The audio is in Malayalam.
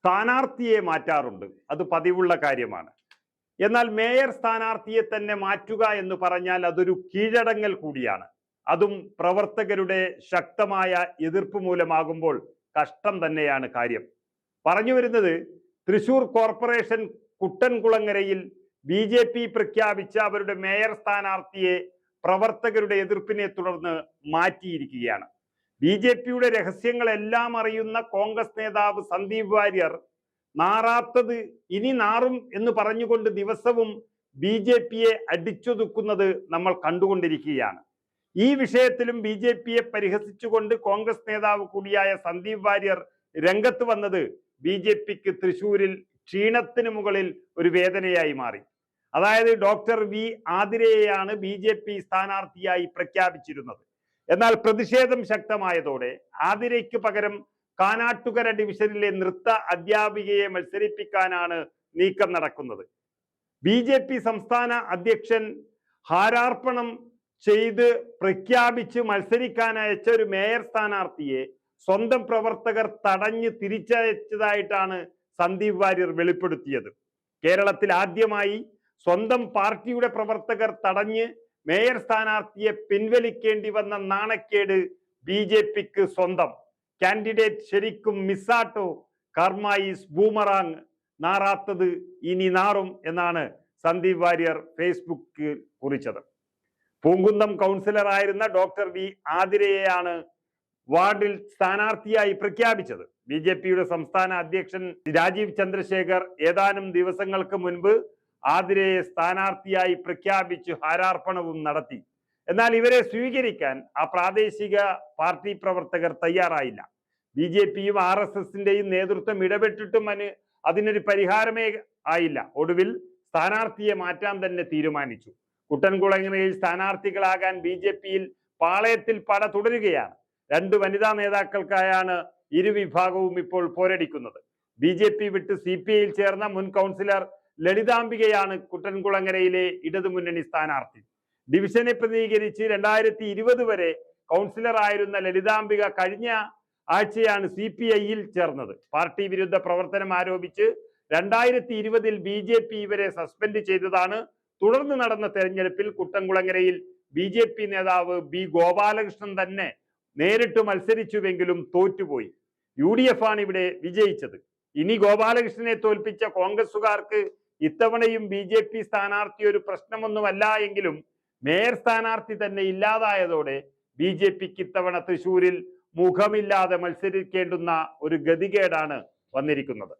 സ്ഥാനാർത്ഥിയെ മാറ്റാറുണ്ട്. അത് പതിവുള്ള കാര്യമാണ്. എന്നാൽ മേയർ സ്ഥാനാർത്ഥിയെ തന്നെ മാറ്റുക എന്ന് പറഞ്ഞാൽ അതൊരു കീഴടങ്ങൽ കൂടിയാണ്. അതും പ്രവർത്തകരുടെ ശക്തമായ എതിർപ്പ് മൂലമാകുമ്പോൾ കഷ്ടം തന്നെയാണ് കാര്യം. പറഞ്ഞു വരുന്നത് തൃശൂർ കോർപ്പറേഷൻ കുട്ടൻകുളങ്ങരയിൽ ബി ജെ പി പ്രഖ്യാപിച്ച അവരുടെ മേയർ സ്ഥാനാർത്ഥിയെ പ്രവർത്തകരുടെ എതിർപ്പിനെ തുടർന്ന് മാറ്റിയിരിക്കുകയാണ്. ബി ജെ പിയുടെ രഹസ്യങ്ങളെല്ലാം അറിയുന്ന കോൺഗ്രസ് നേതാവ് സന്ദീപ് വാര്യർ നാറാത്തത് ഇനി നാറും എന്ന് പറഞ്ഞുകൊണ്ട് ദിവസവും ബി ജെ പിയെ അടിച്ചൊതുക്കുന്നത് നമ്മൾ കണ്ടുകൊണ്ടിരിക്കുകയാണ്. ഈ വിഷയത്തിലും ബി ജെ പിയെ പരിഹസിച്ചുകൊണ്ട് കോൺഗ്രസ് നേതാവ് കൂടിയായ സന്ദീപ് വാര്യർ രംഗത്ത് വന്നത് ബി ജെ പിക്ക് തൃശൂരിൽ ക്ഷീണത്തിന് മുകളിൽ ഒരു വേദനയായി മാറി. അതായത് ഡോക്ടർ വി ആതിരയെയാണ് ബി ജെ പി സ്ഥാനാർത്ഥിയായി പ്രഖ്യാപിച്ചിരുന്നത്. എന്നാൽ പ്രതിഷേധം ശക്തമായതോടെ ആതിരയ്ക്ക് പകരം കാനാട്ടുകര ഡിവിഷനിലെ നൃത്ത അധ്യാപികയെ മത്സരിപ്പിക്കാനാണ് നീക്കം നടക്കുന്നത്. ബി ജെ പി സംസ്ഥാന അധ്യക്ഷൻ ഹാരാർപ്പണം ചെയ്ത് പ്രഖ്യാപിച്ച് മത്സരിക്കാൻ അയച്ച ഒരു മേയർ സ്ഥാനാർത്ഥിയെ സ്വന്തം പ്രവർത്തകർ തടഞ്ഞ് തിരിച്ചയച്ചതായിട്ടാണ് സന്ദീപ് വാര്യർ വെളിപ്പെടുത്തിയത്. കേരളത്തിൽ ആദ്യമായി സ്വന്തം പാർട്ടിയുടെ പ്രവർത്തകർ തടഞ്ഞ് മേയർ സ്ഥാനാർത്ഥിയെ പിൻവലിക്കേണ്ടി വന്ന നാണക്കേട് ബി ജെ പിക്ക് സ്വന്തം. കാൻഡിഡേറ്റ് ശരിക്കും മിസ്സാട്ടോ? കർമായിസ് ബൂമറാങ്. നാറാത്തത് ഇനി നാറും എന്നാണ് സന്ദീപ് വാര്യർ ഫേസ്ബുക്കിൽ കുറിച്ചത്. പൂങ്കുന്നം കൗൺസിലറായിരുന്ന ഡോക്ടർ വി ആതിരയെയാണ് വാർഡിൽ സ്ഥാനാർത്ഥിയായി പ്രഖ്യാപിച്ചത്. ബി ജെ പിയുടെ സംസ്ഥാന അധ്യക്ഷൻ രാജീവ് ചന്ദ്രശേഖർ ഏതാനും ദിവസങ്ങൾക്ക് മുൻപ് ആതിരയെ സ്ഥാനാർത്ഥിയായി പ്രഖ്യാപിച്ചു ഹാരാർപ്പണവും നടത്തി. എന്നാൽ ഇവരെ സ്വീകരിക്കാൻ ആ പ്രാദേശിക പാർട്ടി പ്രവർത്തകർ തയ്യാറായില്ല. ബി ജെ പിയും ആർ എസ് എസിന്റെയും നേതൃത്വം ഇടപെട്ടിട്ടും അതിന് അതിനൊരു പരിഹാരമേ ആയില്ല. ഒടുവിൽ സ്ഥാനാർത്ഥിയെ മാറ്റാൻ തന്നെ തീരുമാനിച്ചു. കുട്ടൻകുളങ്ങരയിൽ സ്ഥാനാർത്ഥികളാകാൻ ബി ജെ പിയിൽ പാളയത്തിൽ പട തുടരുകയാണ്. രണ്ട് വനിതാ നേതാക്കൾക്കായാണ് ഇരുവിഭാഗവും ഇപ്പോൾ പോരടിക്കുന്നത്. ബി ജെ പി വിട്ട് സി പി ഐയിൽ ചേർന്ന മുൻ കൗൺസിലർ ലളിതാംബികയാണ് കുട്ടൻകുളങ്ങരയിലെ ഇടതുമുന്നണി സ്ഥാനാർത്ഥി. ഡിവിഷനെ പ്രതിനിധീകരിച്ച് രണ്ടായിരത്തി ഇരുപത് വരെ കൗൺസിലർ ആയിരുന്ന ലളിതാംബിക കഴിഞ്ഞ ആഴ്ചയാണ് സി പി ഐയിൽ ചേർന്നത്. പാർട്ടി വിരുദ്ധ പ്രവർത്തനം ആരോപിച്ച് രണ്ടായിരത്തി ഇരുപതിൽ ബി ജെ പി ഇവരെ സസ്പെൻഡ് ചെയ്തതാണ് തുടർന്ന് നടന്ന തെരഞ്ഞെടുപ്പിൽ കുട്ടൻകുളങ്ങരയിൽ ബി ജെ പി നേതാവ് ബി ഗോപാലകൃഷ്ണൻ തന്നെ നേരിട്ട് മത്സരിച്ചുവെങ്കിലും തോറ്റുപോയി. യു ഡി എഫ് ആണ് ഇവിടെ വിജയിച്ചത്. ഇനി ഗോപാലകൃഷ്ണനെ തോൽപ്പിച്ച കോൺഗ്രസുകാർക്ക് ഇത്തവണയും ബി ജെ പി സ്ഥാനാർത്ഥി ഒരു പ്രശ്നമൊന്നുമല്ല എങ്കിലും മേയർ സ്ഥാനാർത്ഥി തന്നെ ഇല്ലാതായതോടെ ബി ജെ പിക്ക് ഇത്തവണ തൃശൂരിൽ മുഖമില്ലാതെ മത്സരിക്കേണ്ടുന്ന ഒരു ഗതികേടാണ് വന്നിരിക്കുന്നത്.